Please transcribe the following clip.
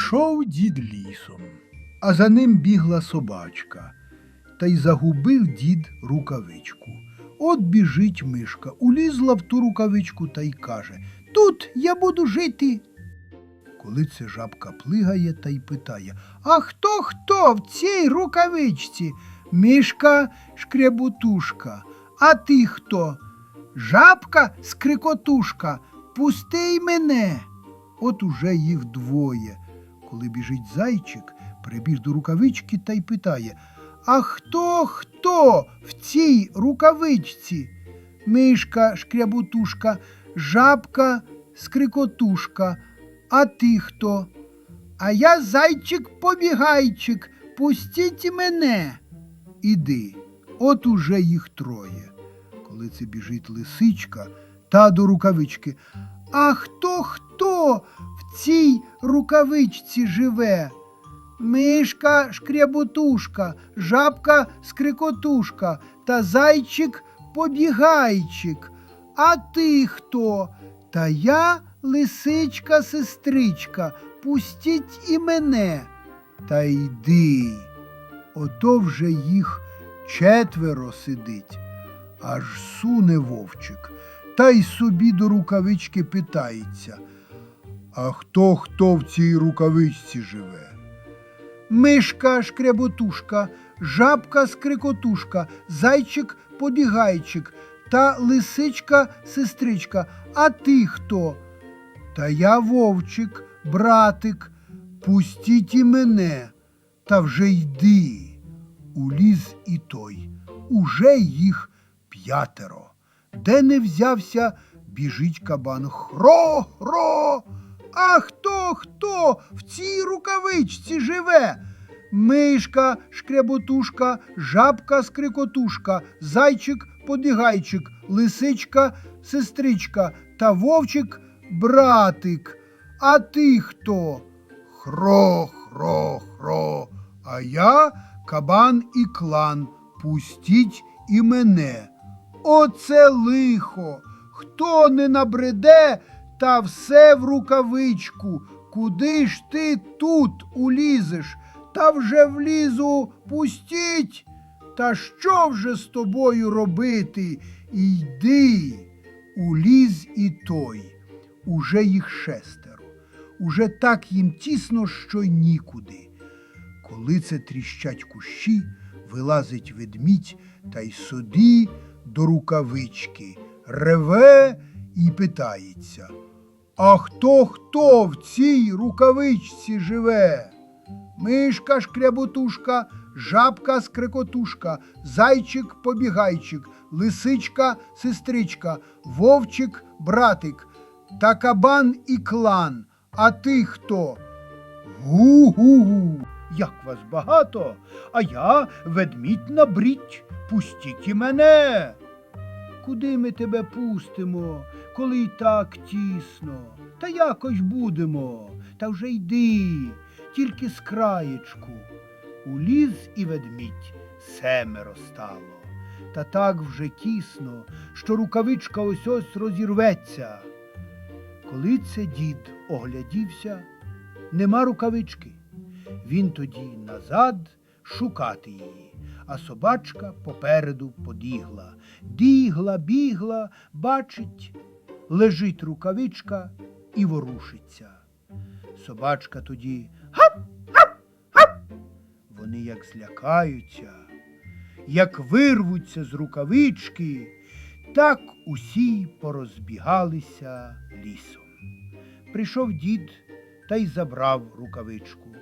Ішов дід лісом, а за ним бігла собачка, та й загубив дід рукавичку. От біжить мишка, улізла в ту рукавичку та й каже Тут я буду жити. Коли це жабка плигає та й питає А хто хто в цій рукавичці? Мишка шкребутушка. А ти хто? Жабка скрикотушка. Пусти й мене. От уже їх двоє. Коли біжить зайчик, прибіг до рукавички та й питає А хто хто в цій рукавичці? Мишка шкрябутушка, жабка скрикотушка. А ти хто? А я зайчик побігайчик, пустіть мене. Іди, от уже їх троє. Коли це біжить лисичка та до рукавички. А хто хто в цій рукавичці живе? Мишка шкрябутушка, жабка скрикотушка та зайчик побігайчик. А ти хто? Та я лисичка сестричка, пустіть і мене. Та йди. Ото вже їх четверо сидить. Аж суне вовчик, та й собі до рукавички питається. А хто хто в цій рукавичці живе? Мишка шкряботушка, жабка скрикотушка, зайчик побігайчик та лисичка сестричка. А ти хто? Та я вовчик, братик, пустіть і мене, та вже йди. Уліз і той, уже їх п'ятеро. Де не взявся, біжить кабан. Хро, хро. А хто хто в цій рукавичці живе? Мишка, шкряботушка, жабка скрикотушка, зайчик подигайчик, лисичка, сестричка та вовчик братик. А ти хто? Хро, хро, хро. А я кабан і клан. Пустіть і мене. Оце лихо. Хто не набреде, та все в рукавичку. Куди ж ти тут улізеш? Та вже влізу пустіть. Та що вже з тобою робити? Йди. Уліз і той. Уже їх шестеро. Уже так їм тісно, що нікуди. Коли це тріщать кущі, вилазить ведмідь та й собі до рукавички, реве і питається. А хто хто в цій рукавичці живе? Мишка шкряботушка, жабка скрикотушка, зайчик побігайчик, лисичка сестричка, вовчик братик, та кабан і клан. А ти хто? Гу-гу-гу. Як вас багато, а я ведмідь набріть, пустіть і мене. Куди ми тебе пустимо, коли й так тісно? Та якось будемо, та вже йди, тільки з краєчку. Уліз і ведмідь семеро стало, та так вже тісно, що рукавичка ось ось розірветься. Коли це дід оглядівся, нема рукавички. Він тоді назад шукати її, а собачка попереду подігла. Дігла, бігла, бачить, лежить рукавичка і ворушиться. Собачка тоді гап, гап, гап. Вони як злякаються, як вирвуться з рукавички, так усі порозбігалися лісом. Прийшов дід та й забрав рукавичку.